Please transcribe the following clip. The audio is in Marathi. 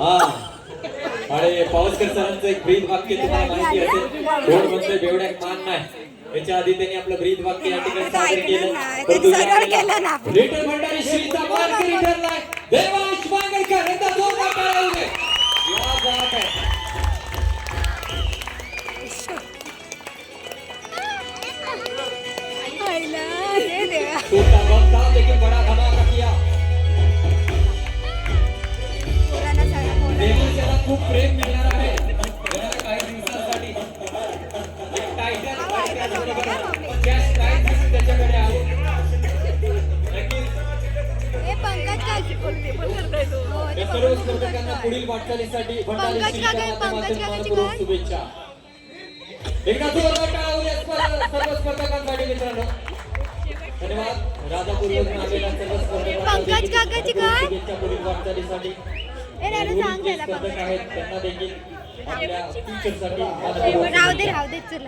हा. आणि पावसकर सरांचं एक ब्रीद वाक्य तुम्हाला माहिती असेल. बेवड्याक मान नाही. त्याच्या आधी त्यांनी आपलं ब्रीद वाक्य या ठिकाणी सादर केलं. भंडारी श्रीचा देवांश यांचा देवा. खूप प्रेम मिळणार आहे. येणाऱ्या काही दिवसांसाठी. एक टायटल कॅश प्राइज देखील त्याच्याकडे आहे. नक्कीच हे सर्व स्पर्धकांना. पुढील वाटचालीसाठी भंडारी? शुभेच्छा. एकदा सर्व स्पर्धकांसाठी मित्रांनो. धन्यवाद. आलेल्या सर्व स्पर्धकांना पुढील वाटचालीसाठी. आहेत त्यांना देखील राहू दे राहू दे चला.